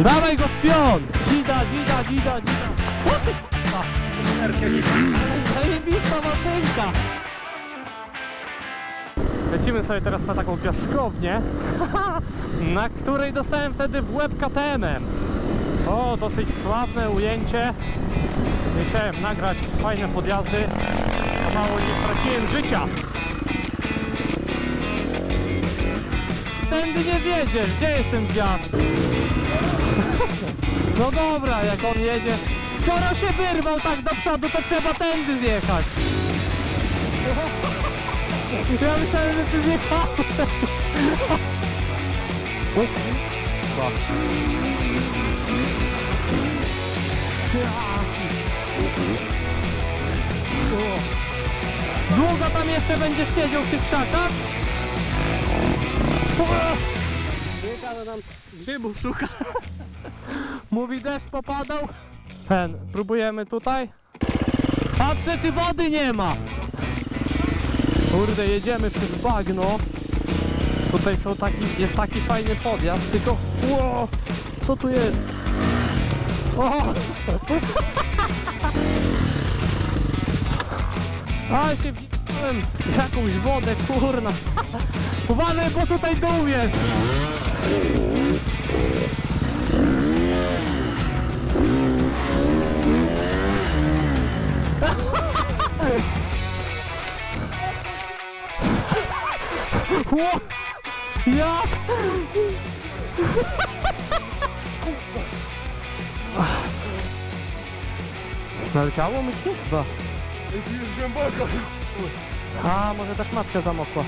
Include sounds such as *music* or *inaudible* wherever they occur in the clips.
Dawaj go w pion! Dzida, dzida, dzida, dzida. O ty k***a. Zajebista maszynka! Lecimy sobie teraz na taką piaskownię, *laughs* na której dostałem wtedy w łeb KTM-em. O, dosyć sławne ujęcie. Nie Chciałem nagrać fajne podjazdy, a mało nie straciłem życia. Tędy nie wiedziesz, gdzie jest ten wjazd? No dobra, jak on jedzie. Skoro się wyrwał tak do przodu, to trzeba tędy zjechać. *laughs* Ja myślałem, że ty zjechałeś. Długo tam jeszcze będziesz siedział w tych krzakach? Biega nam grzybów szuka. *laughs* Mówi deszcz popadał. Ten, próbujemy tutaj. Patrzę czy wody nie ma. Kurde, jedziemy przez bagno. Tutaj są taki, jest taki fajny podjazd, tylko... Ło, co tu jest? O! *laughs* Ale się wziąłem jakąś wodę, kurna. Uważaj, bo tutaj dół jest. Ło! Jak? Naleciało myślisz? Chyba. Jest głęboko. A, może też matka zamokła.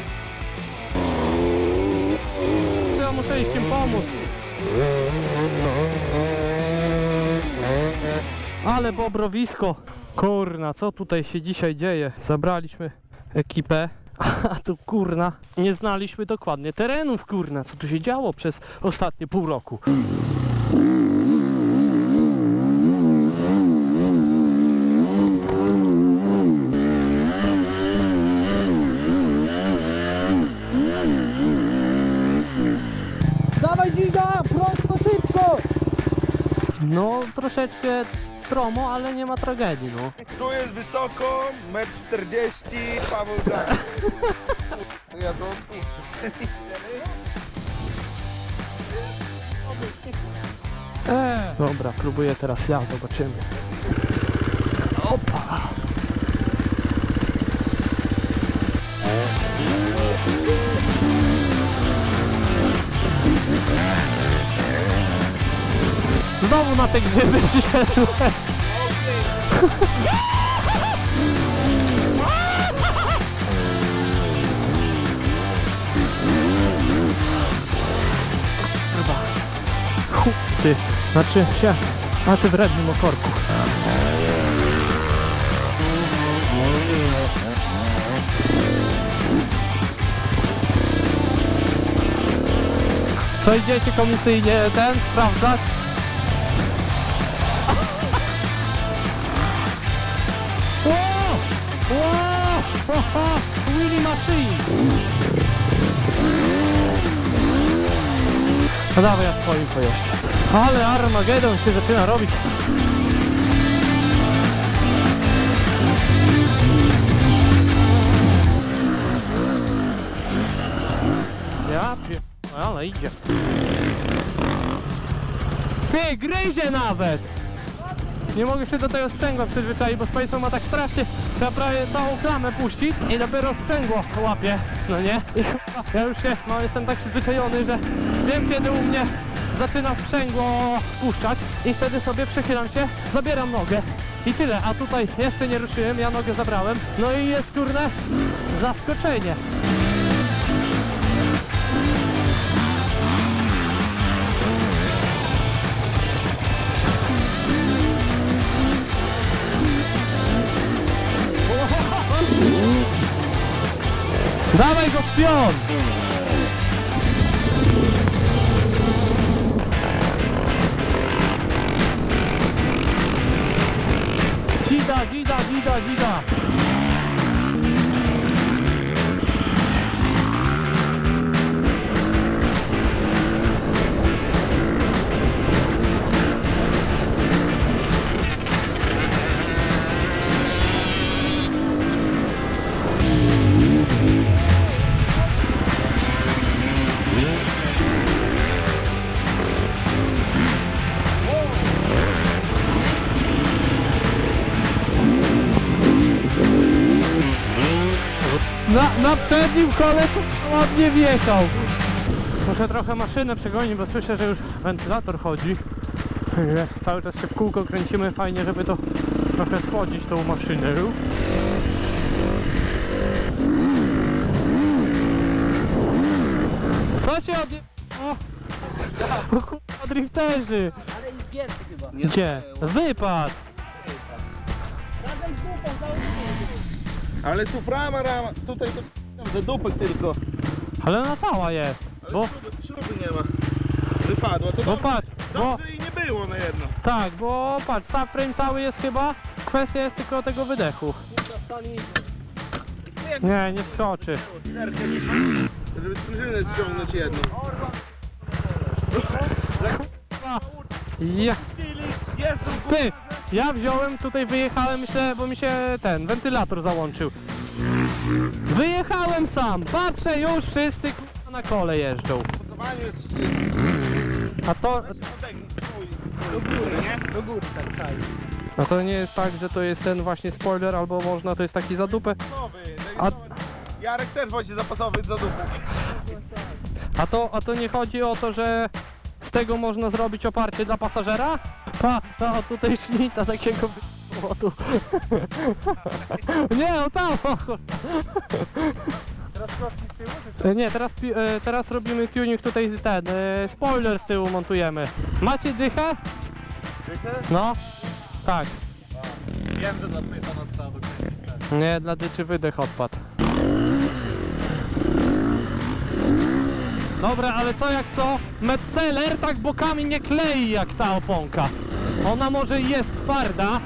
Im pomóc. Ale bobrowisko. Kurna, co tutaj się dzisiaj dzieje? Zabraliśmy ekipę, *laughs* a tu kurna, nie znaliśmy dokładnie terenów, kurna, co tu się działo przez ostatnie pół roku. Dawaj dzida, prosto, szybko! No, troszeczkę stromo, ale nie ma tragedii, no. Tu jest wysoko, 1,40 m, Paweł. Ja to odpuszczę. Eee. Dobra, próbuję teraz ja, zobaczymy. Znowu na te grzyby przyszedłem. Ty, znaczy się, a ty wrednym okorku. Co idziecie komisyjnie ten sprawdzać? No dawaj, ja twoim pojeżdżę. Ale Armagedon się zaczyna robić. Ja pier... ale idzie. Ty, gryzie nawet! Nie mogę się do tego sprzęgła przyzwyczaić, bo Spaceon ma tak strasznie, trzeba prawie całą klamę puścić i dopiero sprzęgło łapie, no nie? I *laughs* chyba ja już się, no jestem tak przyzwyczajony, że wiem kiedy u mnie zaczyna sprzęgło puszczać i wtedy sobie przechylam się, zabieram nogę i tyle, a tutaj jeszcze nie ruszyłem, ja nogę zabrałem, no i jest kurne zaskoczenie. Dawaj go w pion! Dzida, dzida, dzida, dzida! Na przednim kole ładnie wjechał. Muszę trochę maszynę przegonić, bo słyszę, że już wentylator chodzi. Także Cały czas się w kółko kręcimy, fajnie, żeby to trochę schłodzić tą maszynę. Co się odje... O! O kurwa, drifterzy! Ale więcej chyba. Gdzie? Wypad! Ale tu frama, rama, tutaj to za dupek tylko. Ale ona cała jest. Ale Bo, śruby, śruby nie ma. Wypadła, to bo dobrze, patrz, bo... dobrze i nie było na jedno. Tak, bo patrz, subframe cały jest chyba. Kwestia jest tylko tego wydechu. Nie, nie wskoczy. Nerkę żeby sprężynę ściągnąć jedną. Ja, Jeżdżą ty, ja wziąłem tutaj, wyjechałem, myślę, bo mi się ten wentylator załączył. Wyjechałem sam, patrzę już wszyscy na kole jeżdżą. Mocowanie jest A to, do góry, nie? Do góry tak, tak. no to nie jest tak, że to jest ten właśnie spoiler, albo można, to jest taki za dupę. Zapasowy. A- Jarek też właśnie zapasowy za dupę. A to, a to nie chodzi o to, że z tego można zrobić oparcie dla pasażera? Pa, pa tutaj sznita takiego tu. *laughs* Nie, o tam. o kur- E, Nie, teraz, pi- e, teraz robimy tuning tutaj ten, e, spoiler z tyłu montujemy. Macie dychę? No, tak. Wiem, że dla Spacona trzeba dokręcić. Nie, dla dyczy wydech odpadł. Dobra, ale co jak co? Metzeler tak bokami nie klei jak ta oponka. Ona może jest twarda,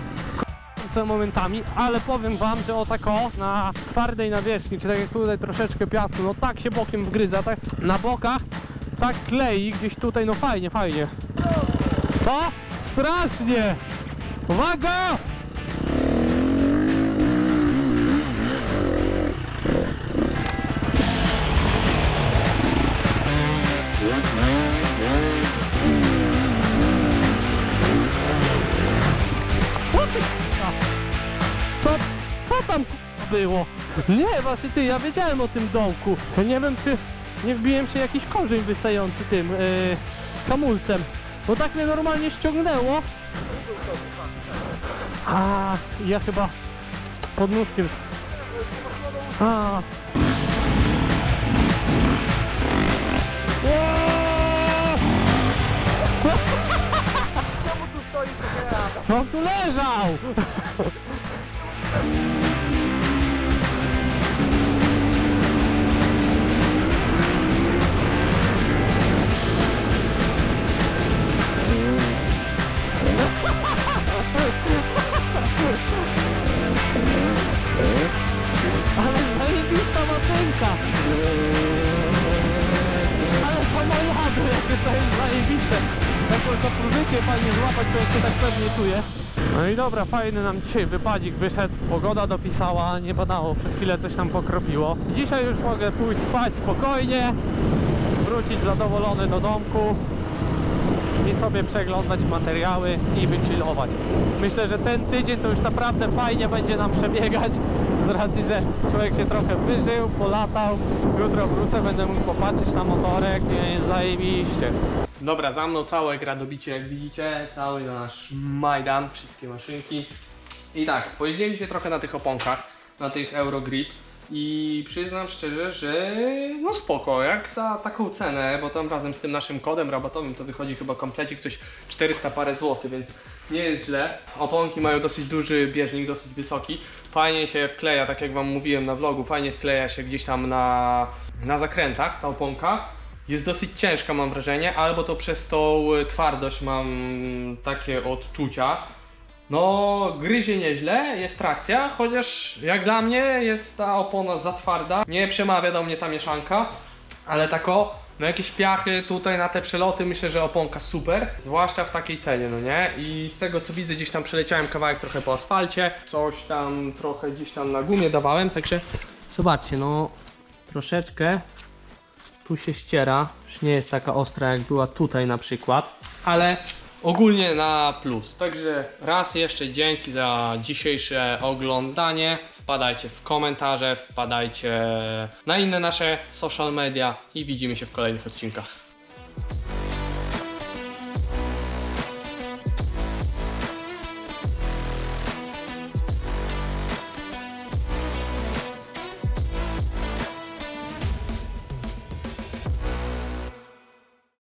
momentami, ale powiem wam, że o tak o, na twardej nawierzchni, czy tak jak tutaj troszeczkę piasku, no tak się bokiem wgryza, tak na bokach, tak klei gdzieś tutaj, no fajnie, fajnie. Co? Strasznie! Uwaga! Co, było? Nie, właśnie ty, ja wiedziałem o tym dołku. Nie wiem, czy nie wbiłem się jakiś korzeń wystający tym yy, hamulcem. Bo tak mnie normalnie ściągnęło. A, ja chyba pod nóżkiem. A. No tu leżał! *laughs* to zajebiste! Można pozycję fajnie złapać, człowiek się tak pewnie czuje. No i dobra, fajny nam dzisiaj wypadzik wyszedł, pogoda dopisała, nie badało, przez chwilę coś tam pokropiło. Dzisiaj już mogę pójść spać spokojnie, wrócić zadowolony do domku i sobie przeglądać materiały i wychillować. Myślę, że ten tydzień to już naprawdę fajnie będzie nam przebiegać, z racji, że człowiek się trochę wyżył, polatał. Jutro wrócę, będę mógł popatrzeć na motorek, zajebiście. Dobra, za mną całe gra dobicie, jak widzicie, cały nasz Majdan, wszystkie maszynki. I tak, pojeździłem się trochę na tych oponkach, na tych Eurogrip i przyznam szczerze, że no spoko, jak za taką cenę, bo tam razem z tym naszym kodem rabatowym to wychodzi chyba komplecik coś 400 parę złotych, więc nie jest źle. Oponki mają dosyć duży bieżnik, dosyć wysoki. Fajnie się wkleja, tak jak wam mówiłem na vlogu, fajnie wkleja się gdzieś tam na, na zakrętach ta oponka. Jest dosyć ciężka mam wrażenie, albo to przez tą twardość mam takie odczucia. No, gryzie nieźle, jest trakcja, chociaż jak dla mnie jest ta opona za twarda. Nie przemawia do mnie ta mieszanka, ale tako, no jakieś piachy tutaj na te przeloty, myślę, że oponka super, zwłaszcza w takiej cenie, no nie? I z tego co widzę, gdzieś tam przeleciałem kawałek trochę po asfalcie, coś tam trochę gdzieś tam na gumie dawałem, także zobaczcie, no troszeczkę tu się ściera, już nie jest taka ostra jak była tutaj na przykład, ale ogólnie na plus. Także raz jeszcze dzięki za dzisiejsze oglądanie. Wpadajcie w komentarze, wpadajcie na inne nasze social media i widzimy się w kolejnych odcinkach.